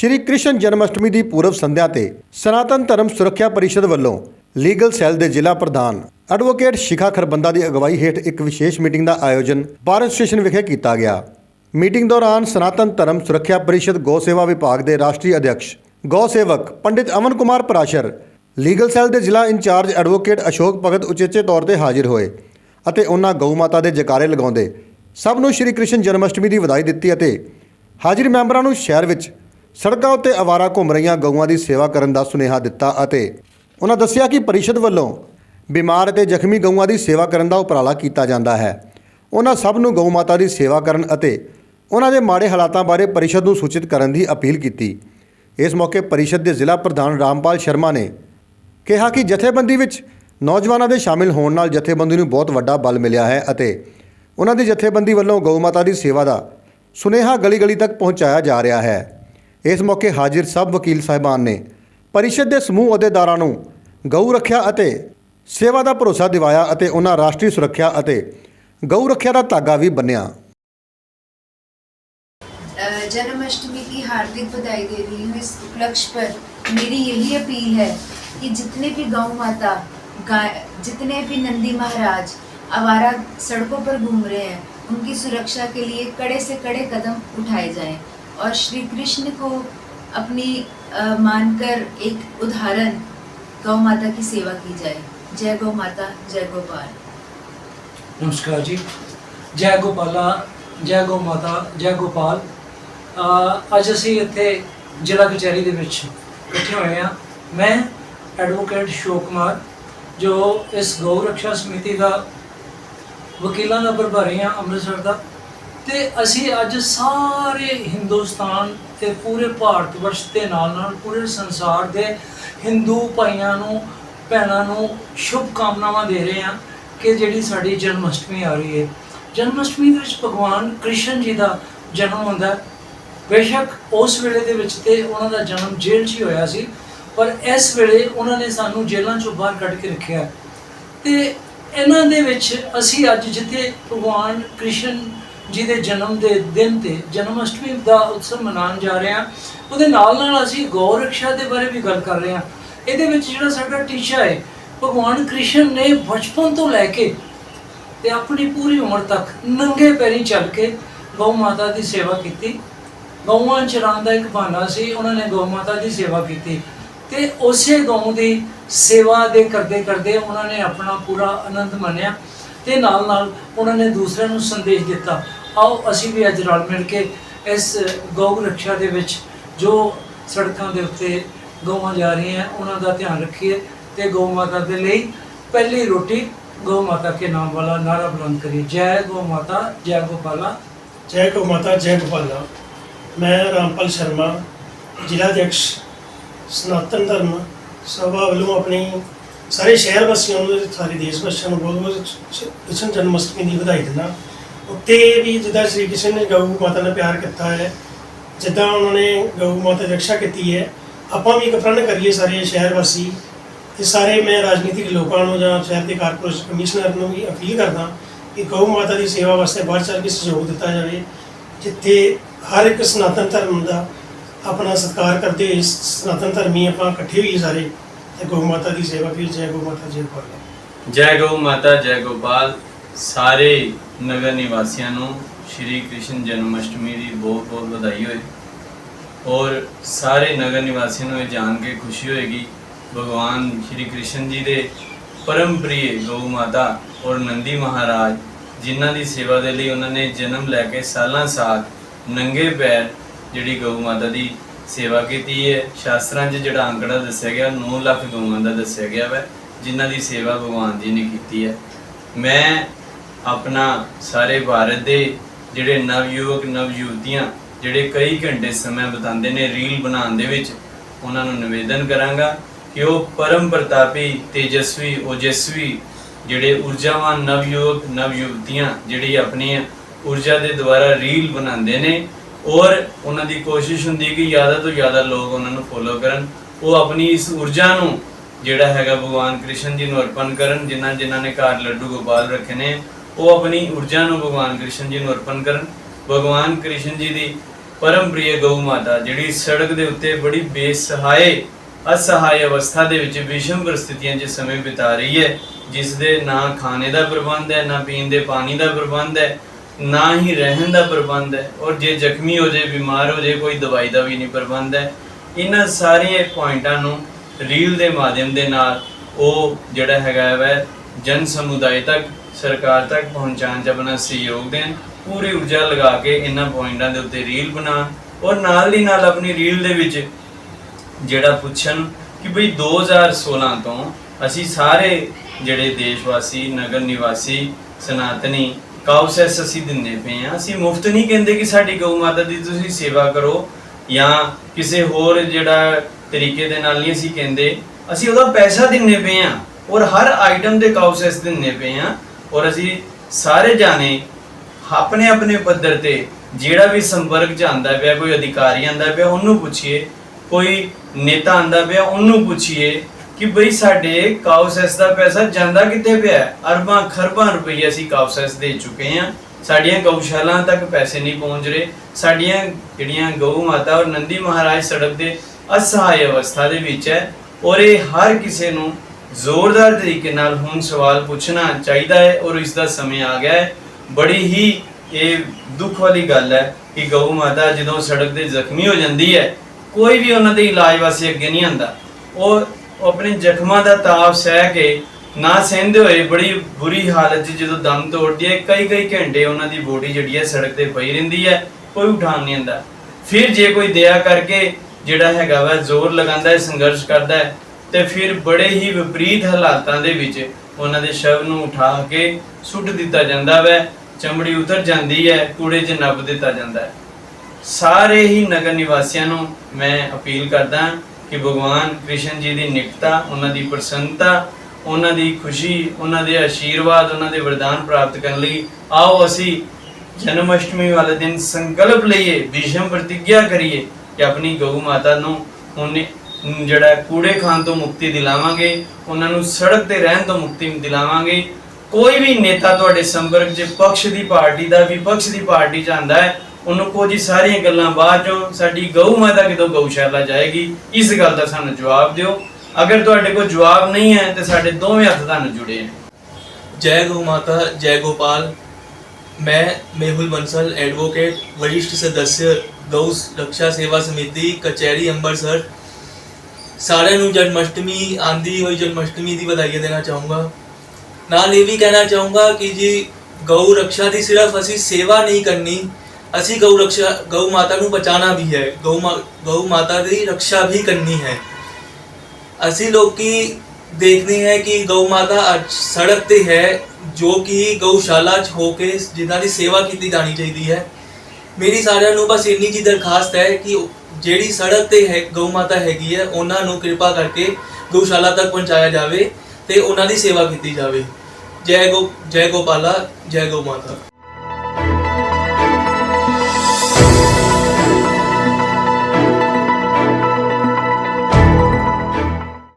ਸ਼੍ਰੀ ਕ੍ਰਿਸ਼ਨ ਜਨਮ ਅਸ਼ਟਮੀ ਦੀ ਪੂਰਵ ਸੰਧਿਆ ਤੇ ਸਨਾਤਨ ਧਰਮ ਸੁਰੱਖਿਆ ਪਰਿਸ਼ਦ ਵੱਲੋਂ ਲੀਗਲ ਸੈੱਲ ਦੇ ਜ਼ਿਲ੍ਹਾ ਪ੍ਰਧਾਨ ਐਡਵੋਕੇਟ ਸ਼ਿਖਾ ਖਰਬੰਦਾ ਦੀ ਅਗਵਾਈ ਹੇਠ ਇੱਕ ਵਿਸ਼ੇਸ਼ ਮੀਟਿੰਗ ਦਾ ਆਯੋਜਨ ਭਾਰਤ ਸਟੇਸ਼ਨ ਵਿਖੇ ਕੀਤਾ ਗਿਆ। ਮੀਟਿੰਗ ਦੌਰਾਨ ਸਨਾਤਨ ਧਰਮ ਸੁਰੱਖਿਆ ਪਰਿਸ਼ਦ ਗੋ ਸੇਵਾ ਵਿਭਾਗ ਦੇ ਰਾਸ਼ਟਰੀ ਅਧਿਕਸ਼ ਗੋ ਸੇਵਕ ਪੰਡਿਤ ਅਮਨ ਕੁਮਾਰ ਪਰਾਸ਼ਰ, ਲੀਗਲ ਸੈੱਲ ਦੇ ਜ਼ਿਲ੍ਹਾ ਇੰਚਾਰਜ ਐਡਵੋਕੇਟ ਅਸ਼ੋਕ ਭਗਤ ਉਚੇਚੇ ਤੌਰ ਤੇ ਹਾਜ਼ਰ ਹੋਏ ਅਤੇ ਉਹਨਾਂ ਗਊ ਮਾਤਾ ਦੇ ਜਕਾਰੇ ਲਗਾਉਂਦੇ। ਸਭ ਨੂੰ ਸ਼੍ਰੀ ਕ੍ਰਿਸ਼ਨ ਜਨਮਸ਼ਟਮੀ ਦੀ ਵਧਾਈ ਦਿੱਤੀ ਅਤੇ ਹਾਜ਼ਰ ਮੈਂਬਰਾਂ ਨੂੰ ਸ਼ਹਿਰ ਵਿੱਚ ਸੜਕਾਂ ਉੱਤੇ ਆਵਾਰਾ ਘੁੰਮ ਰਹੀਆਂ ਗਊਆਂ ਦੀ ਸੇਵਾ ਕਰਨ ਦਾ ਸੁਨੇਹਾ ਦਿੱਤਾ ਅਤੇ ਉਹਨਾਂ ਦੱਸਿਆ ਕਿ ਪਰਿਸ਼ਦ ਵੱਲੋਂ ਬਿਮਾਰ ਅਤੇ ਜ਼ਖਮੀ ਗਊਆਂ ਦੀ ਸੇਵਾ ਕਰਨ ਦਾ ਉਪਰਾਲਾ ਕੀਤਾ ਜਾਂਦਾ ਹੈ। ਉਹਨਾਂ ਸਭ ਨੂੰ ਗਊ ਮਾਤਾ ਦੀ ਸੇਵਾ ਕਰਨ ਅਤੇ ਉਹਨਾਂ ਦੇ ਮਾੜੇ ਹਾਲਾਤਾਂ ਬਾਰੇ ਪਰਿਸ਼ਦ ਨੂੰ ਸੂਚਿਤ ਕਰਨ ਦੀ ਅਪੀਲ ਕੀਤੀ। ਇਸ ਮੌਕੇ ਪਰਿਸ਼ਦ ਦੇ ਜ਼ਿਲ੍ਹਾ ਪ੍ਰਧਾਨ ਰਾਮਪਾਲ ਸ਼ਰਮਾ ਨੇ ਕਿਹਾ ਕਿ ਜਥੇਬੰਦੀ ਵਿੱਚ ਨੌਜਵਾਨਾਂ ਦੇ ਸ਼ਾਮਿਲ ਹੋਣ ਨਾਲ ਜਥੇਬੰਦੀ ਨੂੰ ਬਹੁਤ ਵੱਡਾ ਬਲ ਮਿਲਿਆ ਹੈ ਅਤੇ ਉਹਨਾਂ ਦੀ ਜਥੇਬੰਦੀ ਵੱਲੋਂ ਗਊ ਮਾਤਾ ਦੀ ਸੇਵਾ ਦਾ ਸੁਨੇਹਾ ਗਲੀ-ਗਲੀ ਤੱਕ ਪਹੁੰਚਾਇਆ ਜਾ ਰਿਹਾ ਹੈ। ਇਸ ਮੌਕੇ ਹਾਜ਼ਰ ਸਭ ਵਕੀਲ ਸਾਹਿਬਾਨ ਨੇ ਪਰਿਸ਼ਦ ਦੇ ਸਮੂਹ ਅਹੁਦੇਦਾਰਾਂ ਨੂੰ ਗਊ ਰੱਖਿਆ ਅਤੇ ਸੇਵਾ ਦਾ ਭਰੋਸਾ ਦਿਵਾਇਆ ਅਤੇ ਉਹਨਾਂ ਰਾਸ਼ਟਰੀ ਸੁਰੱਖਿਆ ਅਤੇ ਗਊ ਰੱਖਿਆ ਦਾ ਧਾਗਾ ਵੀ ਬੰਨਿਆ अ, जन्माष्टमी की हार्दिक बधाई दे रही हूँ इस उपलक्ष्य पर मेरी यही अपील है कि जितने भी गौ माता गाय जितने भी नंदी महाराज आवारा सड़कों पर घूम रहे हैं उनकी सुरक्षा के लिए कड़े से कड़े कदम उठाए जाएं और श्री कृष्ण को अपनी अ, मानकर एक उदाहरण गौ माता की सेवा की जाए जय गौ माता जय गोपाल ਨਮਸਕਾਰ ਜੀ ਜੈ ਗੋਪਾਲਾ ਜੈ ਗੋ ਮਾਤਾ ਜੈ ਗੋਪਾਲ ਅਹ ਅੱਜ ਅਸੀਂ ਇੱਥੇ ਜ਼ਿਲ੍ਹਾ ਕਚਹਿਰੀ ਦੇ ਵਿੱਚ ਇਕੱਠੇ ਹੋਏ ਹਾਂ ਮੈਂ ਐਡਵੋਕੇਟ ਸ਼ੋਕ ਕੁਮਾਰ ਜੋ ਇਸ ਗਊ ਰੱਖਿਆ ਸਮਿਤੀ ਦਾ ਵਕੀਲਾਂ ਦਾ ਪ੍ਰਭਾਰੀ ਹਾਂ ਅੰਮ੍ਰਿਤਸਰ ਦਾ ਤੇ ਅਸੀਂ ਅੱਜ ਸਾਰੇ ਹਿੰਦੁਸਤਾਨ ਤੇ ਪੂਰੇ ਭਾਰਤ ਵਰਸ਼ ਦੇ ਨਾਲ ਨਾਲ ਪੂਰੇ ਸੰਸਾਰ ਦੇ ਹਿੰਦੂ ਭਾਈਆਂ ਨੂੰ, ਭੈਣਾਂ ਨੂੰ ਸ਼ੁਭ ਕਾਮਨਾਵਾਂ ਦੇ ਰਹੇ ਹਾਂ ਕਿ ਜਿਹੜੀ ਸਾਡੀ ਜਨਮ ਅਸ਼ਟਮੀ ਆ ਰਹੀ ਹੈ। ਜਨਮ ਅਸ਼ਟਮੀ ਦੇ ਵਿੱਚ ਭਗਵਾਨ ਕ੍ਰਿਸ਼ਨ ਜੀ ਦਾ ਜਨਮ ਹੁੰਦਾ ਬੇਸ਼ੱਕ ਉਸ ਵੇਲੇ ਦੇ ਵਿੱਚ ਤੇ ਉਹਨਾਂ ਦਾ ਜਨਮ ਜੇਲ੍ਹ 'ਚ ਹੀ ਹੋਇਆ ਸੀ, ਪਰ ਇਸ ਵੇਲੇ ਉਹਨਾਂ ਨੇ ਸਾਨੂੰ ਜੇਲ੍ਹਾਂ 'ਚੋਂ ਬਾਹਰ ਕੱਢ ਕੇ ਰੱਖਿਆ ਤੇ ਇਹਨਾਂ ਦੇ ਵਿੱਚ ਅਸੀਂ ਅੱਜ ਜਿੱਥੇ ਭਗਵਾਨ ਕ੍ਰਿਸ਼ਨ ਜਿਹਦੇ ਜਨਮ ਦੇ ਦਿਨ ਤੇ ਜਨਮ ਅਸ਼ਟਮੀ ਦਾ ਉਤਸਵ ਮਨਾਉਣ ਜਾ ਰਹੇ ਹਾਂ। ਉਹਦੇ ਨਾਲ ਨਾਲ ਅਸੀਂ ਗੌ ਰੱਖਿਆ ਦੇ ਬਾਰੇ ਵੀ ਗੱਲ ਕਰ ਰਹੇ ਹਾਂ। ਇਹਦੇ ਵਿੱਚ ਜਿਹੜਾ ਸਾਡਾ ਟੀਚਾ ਹੈ, ਭਗਵਾਨ ਕ੍ਰਿਸ਼ਨ ਨੇ ਬਚਪਨ ਤੋਂ ਲੈ ਕੇ ਤੇ ਆਪਣੀ ਪੂਰੀ ਉਮਰ ਤੱਕ ਨੰਗੇ ਪੈਰੀ ਚੱਲ ਕੇ ਗਊ ਮਾਤਾ ਦੀ ਸੇਵਾ ਕੀਤੀ। ਗਊਆਂ ਚਰਾਉਣ ਦਾ ਇੱਕ ਬਹਾਨਾ ਸੀ, ਉਹਨਾਂ ਨੇ ਗਊ ਮਾਤਾ ਦੀ ਸੇਵਾ ਕੀਤੀ। ਤੇ ਉਸੇ ਗਊ ਦੀ ਸੇਵਾ ਦੇ ਕਰਦੇ ਕਰਦੇ ਉਹਨਾਂ ਨੇ ਆਪਣਾ ਪੂਰਾ ਆਨੰਦ ਮਾਣਿਆ ਤੇ ਨਾਲ ਨਾਲ ਉਹਨਾਂ ਨੇ ਦੂਸਰਿਆਂ ਨੂੰ ਸੰਦੇਸ਼ ਦਿੱਤਾ ਆਓ ਅਸੀਂ ਵੀ ਅੱਜ ਰਲ ਮਿਲ ਕੇ ਇਸ ਗਊ ਰੱਖਿਆ ਦੇ ਵਿੱਚ ਜੋ ਸੜਕਾਂ ਦੇ ਉੱਤੇ ਗਊਆਂ ਜਾ ਰਹੀਆਂ, ਉਹਨਾਂ ਦਾ ਧਿਆਨ ਰੱਖੀਏ ਤੇ ਗਊ ਮਾਤਾ ਦੇ ਲਈ ਪਹਿਲੀ ਰੋਟੀ ਗਊ ਮਾਤਾ ਕੇ ਨਾਮ ਵਾਲਾ ਨਾਰਾ ਬੁਲੰਦ ਕਰੀਏ। ਜੈ ਗਊ ਮਾਤਾ, ਜੈ ਗੋਪਾਲਾ। ਜੈ ਗੋ ਮਾਤਾ, ਜੈ ਗੋਪਾਲਾ। ਮੈਂ ਰਾਮਪਾਲ ਸ਼ਰਮਾ, ਜ਼ਿਲ੍ਹਾ ਅਧਿਕਸ਼ ਸਨਾਤਨ ਧਰਮ, ਸਭਾ ਵੱਲੋਂ ਆਪਣੀ ਸਾਰੇ ਸ਼ਹਿਰ ਵਾਸੀਆਂ ਨੂੰ, ਸਾਰੇ ਦੇਸ਼ ਵਾਸੀਆਂ ਨੂੰ ਬਹੁਤ ਬਹੁਤ ਜਨਮ ਅਸ਼ਟਮੀ ਦੀ ਵਧਾਈ ਦਿੰਦਾ। ਉੱਤੇ ਵੀ ਜਿੱਦਾਂ ਸ਼੍ਰੀ ਕ੍ਰਿਸ਼ਨ ਨੇ ਗਊ ਮਾਤਾ ਨਾਲ ਪਿਆਰ ਕੀਤਾ ਹੈ, ਜਿੱਦਾਂ ਉਹਨਾਂ ਨੇ ਗਊ ਮਾਤਾ ਦੀ ਰੱਖਿਆ ਕੀਤੀ ਹੈ, ਆਪਾਂ ਵੀ ਇੱਕ ਪ੍ਰਣ ਕਰੀਏ ਸਾਰੇ ਸ਼ਹਿਰ ਵਾਸੀ ਤੇ ਸਾਰੇ ਮੈਂ ਰਾਜਨੀਤਿਕ ਲੋਕਾਂ ਨੂੰ ਜਾਂ ਸ਼ਹਿਰ ਦੇ ਕਾਰਪੋਰੇਸ਼ਨ ਕਮਿਸ਼ਨਰ ਨੂੰ ਵੀ ਅਪੀਲ ਕਰਦਾ ਕਿ ਗਊ ਮਾਤਾ ਦੀ ਸੇਵਾ ਵਾਸਤੇ ਬਾਹਰ ਚੱਲ ਕੇ ਸਹਿਯੋਗ ਦਿੱਤਾ ਜਾਵੇ, ਜਿੱਥੇ ਹਰ ਇੱਕ ਸਨਾਤਨ ਧਰਮ ਦਾ ਆਪਣਾ ਸਤਿਕਾਰ ਕਰਦੇ ਹੋਏ ਸਨਾਤਨ ਧਰਮੀ ਆਪਾਂ ਇਕੱਠੇ ਹੋਈਏ ਸਾਰੇ, ਤੇ ਗਊ ਮਾਤਾ ਦੀ ਸੇਵਾ ਫਿਰ ਜੈ ਗਊ ਮਾਤਾ ਜੈ ਗੋਪਾਲ ਜੈ ਗਊ ਮਾਤਾ, ਜੈ ਗੋਪਾਲ। ਸਾਰੇ ਨਗਰ ਨਿਵਾਸੀਆਂ ਨੂੰ ਸ਼੍ਰੀ ਕ੍ਰਿਸ਼ਨ ਜਨਮ ਅਸ਼ਟਮੀ ਦੀ ਬਹੁਤ ਬਹੁਤ ਵਧਾਈ ਹੋਏ। ਔਰ ਸਾਰੇ ਨਗਰ ਨਿਵਾਸੀਆਂ ਨੂੰ ਇਹ ਜਾਣ ਕੇ ਖੁਸ਼ੀ ਹੋਏਗੀ, ਭਗਵਾਨ ਸ਼੍ਰੀ ਕ੍ਰਿਸ਼ਨ ਜੀ ਦੇ ਪਰਮ ਪ੍ਰਿਯ ਗਊ ਮਾਤਾ ਔਰ ਨੰਦੀ ਮਹਾਰਾਜ, ਜਿਨ੍ਹਾਂ ਦੀ ਸੇਵਾ ਦੇ ਲਈ ਉਹਨਾਂ ਨੇ ਜਨਮ ਲੈ ਕੇ ਸਾਲਾਂ ਸਾਲ ਨੰਗੇ ਪੈਰ ਜਿਹੜੀ ਗਊ ਮਾਤਾ ਦੀ ਸੇਵਾ ਕੀਤੀ ਹੈ, ਸ਼ਾਸਤਰਾਂ 'ਚ ਜਿਹੜਾ ਅੰਕੜਾ ਦੱਸਿਆ ਗਿਆ 9 ਲੱਖ ਗਊਆਂ ਦਾ ਦੱਸਿਆ ਗਿਆ ਹੈ ਜਿਨ੍ਹਾਂ ਦੀ ਸੇਵਾ ਭਗਵਾਨ ਜੀ ਨੇ ਕੀਤੀ ਹੈ। ਮੈਂ ਆਪਣਾ ਸਾਰੇ ਭਾਰਤ ਦੇ ਜਿਹੜੇ ਨਵਯੁਵਕ ਨਵਯੁਵਤੀਆਂ ਜਿਹੜੇ ਕਈ ਘੰਟੇ ਸਮਾਂ ਬਿਤਾਉਂਦੇ ਨੇ ਰੀਲ ਬਣਾਉਣ ਦੇ ਵਿੱਚ, ਉਹਨਾਂ ਨੂੰ ਨਿਵੇਦਨ ਕਰਾਂਗਾ ਕਿ ਉਹ ਪਰਮ ਪ੍ਰਤਾਪੀ ਤੇਜਸਵੀ, ਓਜਸਵੀ ਜਿਹੜੇ ਊਰਜਾਵਾਨ ਨਵਯੁਵਕ ਨਵਯੁਵਤੀਆਂ ਜਿਹੜੀ ਆਪਣੀ ਊਰਜਾ ਦੇ ਦੁਆਰਾ ਰੀਲ ਬਣਾਉਂਦੇ ਨੇ ਔਰ ਉਹਨਾਂ ਦੀ ਕੋਸ਼ਿਸ਼ ਹੁੰਦੀ ਹੈ ਕਿ ਜ਼ਿਆਦਾ ਤੋਂ ਜ਼ਿਆਦਾ ਲੋਕ ਉਹਨਾਂ ਨੂੰ ਫੋਲੋ ਕਰਨ। ਉਹ ਆਪਣੀ ਇਸ ਊਰਜਾ ਨੂੰ ਜਿਹੜਾ ਹੈਗਾ ਭਗਵਾਨ ਕ੍ਰਿਸ਼ਨ ਜੀ ਨੂੰ ਅਰਪਣ ਕਰਨ, ਜਿਨ੍ਹਾਂ ਜਿਨ੍ਹਾਂ ਨੇ ਘਰ ਲੱਡੂ ਗੋਪਾਲ ਰੱਖੇ ਨੇ ਉਹ ਆਪਣੀ ਊਰਜਾ ਨੂੰ ਭਗਵਾਨ ਕ੍ਰਿਸ਼ਨ ਜੀ ਨੂੰ ਅਰਪਣ ਕਰਨ। ਭਗਵਾਨ ਕ੍ਰਿਸ਼ਨ ਜੀ ਦੀ ਪਰਮ ਪ੍ਰਿਯ ਗਊ ਮਾਤਾ, ਜਿਹੜੀ ਸੜਕ ਦੇ ਉੱਤੇ ਬੜੀ ਬੇਸਹਾਏ, ਅਸਹਾਏ ਅਵਸਥਾ ਦੇ ਵਿੱਚ ਵਿਸ਼ਮ ਪਰਿਸਥਿਤੀਆਂ 'ਚ ਸਮੇਂ ਬਿਤਾ ਰਹੀ ਹੈ, ਜਿਸ ਦੇ ਨਾ ਖਾਣੇ ਦਾ ਪ੍ਰਬੰਧ ਹੈ, ਨਾ ਪੀਣ ਦੇ ਪਾਣੀ ਦਾ ਪ੍ਰਬੰਧ ਹੈ, ਨਾ ਹੀ ਰਹਿਣ ਦਾ ਪ੍ਰਬੰਧ ਹੈ, ਔਰ ਜੇ ਜ਼ਖਮੀ ਹੋ ਜੇ, ਬਿਮਾਰ ਹੋ ਜੇ, ਕੋਈ ਦਵਾਈ ਦਾ ਵੀ ਨਹੀਂ ਪ੍ਰਬੰਧ ਹੈ। ਇਹਨਾਂ ਸਾਰੀਆਂ ਪੁਆਇੰਟਾਂ ਨੂੰ ਰੀਲ ਦੇ ਮਾਧਿਅਮ ਦੇ ਨਾਲ ਉਹ ਜਿਹੜਾ ਹੈਗਾ ਵੈ ਜਨ ਸਮੁਦਾਇ ਤੱਕ ਸਰਕਾਰ ਤੱਕ ਪਹੁੰਚਾਉਣ 'ਚ ਆਪਣਾ ਸਹਿਯੋਗ ਦੇਣ, ਪੂਰੀ ਊਰਜਾ ਲਗਾ ਕੇ ਇਹਨਾਂ ਪੁਆਇੰਟਾਂ ਦੇ ਉੱਤੇ ਰੀਲ ਬਣਾਉਣ ਔਰ ਨਾਲ ਦੀ ਨਾਲ ਆਪਣੀ ਰੀਲ ਦੇ ਵਿੱਚ ਜਿਹੜਾ ਪੁੱਛਣ ਕਿ ਬਈ 2016 ਤੋਂ ਅਸੀਂ ਸਾਰੇ ਜਿਹੜੇ ਦੇਸ਼ਵਾਸੀ, ਨਗਰ ਨਿਵਾਸੀ, ਸਨਾਤਨੀ ਕਾਉਸੈਸ ਅਸੀਂ ਦਿੰਦੇ ਪਏ ਆ ਅਸੀਂ ਮੁਫਤ ਨਹੀਂ ਕਹਿੰਦੇ ਕਿ ਸਾਡੀ ਗਊ ਮਾਤਾ ਦੀ ਤੁਸੀਂ ਸੇਵਾ ਕਰੋ ਜਾਂ ਕਿਸੇ ਹੋਰ ਜਿਹੜਾ ਤਰੀਕੇ ਦੇ ਨਾਲ ਨਹੀਂ ਅਸੀਂ ਕਹਿੰਦੇ। ਅਸੀਂ ਉਹਦਾ ਪੈਸਾ ਦਿੰਨੇ ਪਏ ਆ ਔਰ ਹਰ ਆਈਟਮ ਦੇ ਕਾਉਸੈਸ ਦਿੰਨੇ ਪਏ ਆ ਔਰ ਅਸੀਂ ਸਾਰੇ ਜਾਣੇ ਆਪਣੇ ਆਪਣੇ ਪੱਧਰ ਤੇ ਜਿਹੜਾ ਵੀ ਸੰਪਰਕ ਚ ਆਂਦਾ ਪਿਆ, ਕੋਈ ਅਧਿਕਾਰੀ ਆਂਦਾ ਪਿਆ, ਉਹਨੂੰ ਪੁੱਛੀਏ, ਕੋਈ ਨੇਤਾ ਆਂਦਾ ਪਿਆ, ਉਹਨੂੰ ਪੁੱਛੀਏ ਕਿ ਬਈ ਸਾਡੇ ਕਾਉਸੈਸ ਦਾ ਪੈਸਾ ਜਾਂਦਾ ਕਿੱਥੇ ਪਿਆ ਅਰਬਾਂ ਖਰਬਾਂ ਰੁਪਏ ਅਸੀਂ ਕਾਉਸੈਸ ਦੇ ਚੁੱਕੇ ਹਾਂ। ਸਾਡੀਆਂ ਗਊਸ਼ਾਲਾਵਾਂ ਤੱਕ ਪੈਸੇ ਨਹੀਂ ਪਹੁੰਚ ਰਹੇ। ਸਾਡੀਆਂ ਜਿਹੜੀਆਂ ਗਊ ਮਾਤਾ ਔਰ ਨੰਦੀ ਮਹਾਰਾਜ ਸੜਕ ਦੇ ਅਸਹਾय ਅਵਸਥਾ ਦੇ ਵਿੱਚ ਹੈ। ਔਰ ਇਹ ਹਰ ਕਿਸੇ ਨੂੰ ਜ਼ੋਰਦਾਰ ਤਰੀਕੇ ਨਾਲ ਹੁਣ ਸਵਾਲ ਪੁੱਛਣਾ ਚਾਹੀਦਾ ਹੈ ਔਰ ਇਸ ਦਾ ਸਮੇਂ ਆ ਗਿਆ ਹੈ। ਬੜੀ ਹੀ ਇਹ ਦੁੱਖ ਵਾਲੀ ਗੱਲ ਹੈ ਕਿ ਗਊ ਮਾਤਾ ਜਦੋਂ ਸੜਕ ਤੇ ਜ਼ਖਮੀ ਹੋ ਜਾਂਦੀ ਹੈ, ਕੋਈ ਵੀ ਉਹਨਾਂ ਦੇ ਇਲਾਜ ਵਾਸਤੇ ਅੱਗੇ ਨਹੀਂ ਆਂਦਾ ਉਹ ਆਪਣੇ ਜ਼ਖਮਾਂ ਦਾ ਤਾਪ ਸਹਿ ਕੇ ਨਾ ਸਹਿੰਦੇ ਹੋਏ ਬੜੀ ਬੁਰੀ ਹਾਲਤ 'ਚ ਜਦੋਂ ਦਮ ਤੋੜਦੀ ਹੈ ਕਈ ਕਈ ਘੰਟੇ ਉਹਨਾਂ ਦੀ ਬੋਡੀ ਜਿਹੜੀ ਹੈ ਸੜਕ ਤੇ ਪਈ ਰਹਿੰਦੀ ਹੈ, ਕੋਈ ਉਠਾਣ ਨਹੀਂ ਆਂਦਾ ਫਿਰ ਜੇ ਕੋਈ ਦਇਆ ਕਰਕੇ ਜਿਹੜਾ ਹੈਗਾ ਵਾ ਜ਼ੋਰ ਲਗਾਉਂਦਾ ਹੈ, ਸੰਘਰਸ਼ ਕਰਦਾ ਹੈ ਤੇ ਫਿਰ ਬੜੇ ਹੀ ਵਿਪਰੀਤ ਹਾਲਾਤਾਂ ਦੇ ਵਿੱਚ ਉਹਨਾਂ ਦੇ ਸ਼ਵ ਨੂੰ ਉਠਾ ਕੇ ਸੁੱਟ ਦਿੱਤਾ ਜਾਂਦਾ ਵੈ। ਚਮੜੀ ਉਤਰ ਜਾਂਦੀ ਹੈ, ਕੂੜੇ 'ਚ ਨੱਪ ਦਿੱਤਾ ਜਾਂਦਾ ਹੈ। ਸਾਰੇ ਹੀ ਨਗਰ ਨਿਵਾਸੀਆਂ ਨੂੰ ਮੈਂ ਅਪੀਲ ਕਰਦਾ ਕਿ ਭਗਵਾਨ ਕ੍ਰਿਸ਼ਨ ਜੀ ਦੀ ਨਿਕਟਤਾ, ਉਹਨਾਂ ਦੀ ਪ੍ਰਸੰਨਤਾ, ਉਹਨਾਂ ਦੀ ਖੁਸ਼ੀ, ਉਹਨਾਂ ਦੇ ਆਸ਼ੀਰਵਾਦ ਉਹਨਾਂ ਦੇ ਵਰਦਾਨ ਪ੍ਰਾਪਤ ਕਰਨ ਲਈ ਆਓ ਅਸੀਂ ਜਨਮ ਅਸ਼ਟਮੀ ਵਾਲੇ ਦਿਨ ਸੰਕਲਪ ਲਈਏ, ਵਿਸ਼ਮ ਪ੍ਰਤੀਗਿਆ ਕਰੀਏ ਕਿ ਆਪਣੀ ਗਊ ਮਾਤਾ ਨੂੰ ਉਹਨੇ ਜਿਹੜਾ ਕੂੜੇ ਖਾਨ ਤੋਂ ਮੁਕਤੀ ਦਿਲਾਵਾਂਗੇ ਉਹਨਾਂ ਨੂੰ ਸੜਕ ਤੇ ਰਹਿਣ ਤੋਂ ਮੁਕਤੀ ਦਿਲਾਵਾਂਗੇ ਕੋਈ ਵੀ ਨੇਤਾ ਤੁਹਾਡੇ ਸੰਪਰਕ 'ਚ ਪਕਸ਼ ਦੀ ਪਾਰਟੀ ਦਾ ਵਿਪਕਸ਼ ਦੀ ਪਾਰਟੀ 'ਚ ਆਂਦਾ ਹੈ ਉਹਨੂੰ ਕੁਝ ਸਾਰੀਆਂ ਗੱਲਾਂ ਬਾਅਦ ਚੋਂ ਸਾਡੀ ਗਊ ਮਾਤਾ ਕਿਦੋਂ ਗਊਸ਼ਾਲਾ ਜਾਏਗੀ ਇਸ ਗੱਲ ਦਾ ਸਾਨੂੰ ਜਵਾਬ ਦਿਓ ਅਗਰ ਤੁਹਾਡੇ ਕੋਲ ਜਵਾਬ ਨਹੀਂ ਹੈ ਤੇ ਸਾਡੇ ਦੋਵੇਂ ਹੱਥ ਤੁਹਾਨੂੰ ਜੁੜੇ ਨੇ जय गौ माता जय गोपाल मैं मेहुल बंसल एडवोकेट वरिष्ठ सदस्य गौ रक्षा सेवा समिति कचहरी ਅੰਮ੍ਰਿਤਸਰ ਸਾਰਿਆਂ ਨੂੰ ਜਨਮਸ਼ਟਮੀ ਆਂਦੀ ਹੋਈ ਜਨਮਸ਼ਟਮੀ ਦੀ ਵਧਾਈਆਂ ਦੇਣਾ ਚਾਹੂੰਗਾ। ਨਾਲ ਇਹ ਵੀ ਕਹਿਣਾ ਚਾਹੂੰਗਾ ਕਿ ਜੀ, ਗਊ ਰੱਖਿਆ ਦੀ ਸਿਰਫ ਅਸੀਂ ਸੇਵਾ ਨਹੀਂ ਕਰਨੀ, ਅਸੀਂ ਗਊ ਰੱਖਿਆ ਗਊ ਮਾਤਾ ਨੂੰ ਬਚਾਉਣਾ ਵੀ ਹੈ, ਗਊ ਮਾ- ਗਊ ਮਾਤਾ ਦੀ ਰੱਖਿਆ ਵੀ ਕਰਨੀ ਹੈ। ਅਸੀਂ ਲੋਕੀ ਦੇਖਦੇ ਹੈ ਕਿ ਗਊ ਮਾਤਾ ਅੱਜ ਸੜਕ ਤੇ ਹੈ, ਜੋ ਕਿ ਗਊਸ਼ਾਲਾ 'ਚ ਹੋ ਕੇ ਜਿਨ੍ਹਾਂ ਦੀ ਸੇਵਾ ਕੀਤੀ ਜਾਣੀ ਚਾਹੀਦੀ ਹੈ। ਮੇਰੀ ਸਾਰਿਆਂ ਨੂੰ ਬਸ ਇੰਨੀ ਜੀ ਦਰਖਾਸਤ ਹੈ ਕਿ ਜਿਹੜੀ ਸੜਕ ਤੇ ਹੈ, ਗਊ ਮਾਤਾ ਹੈਗੀ ਹੈ, ਉਹਨਾਂ ਨੂੰ ਕਿਰਪਾ ਕਰਕੇ ਗਊਸ਼ਾਲਾ ਤੱਕ ਪਹੁੰਚਾਇਆ ਜਾਵੇ ਤੇ ਉਹਨਾਂ ਦੀ ਸੇਵਾ ਕੀਤੀ ਜਾਵੇ। ਜੈ ਗੋ, ਜੈ ਗੋਪਾਲਾ, ਜੈ ਗਊ ਮਾਤਾ।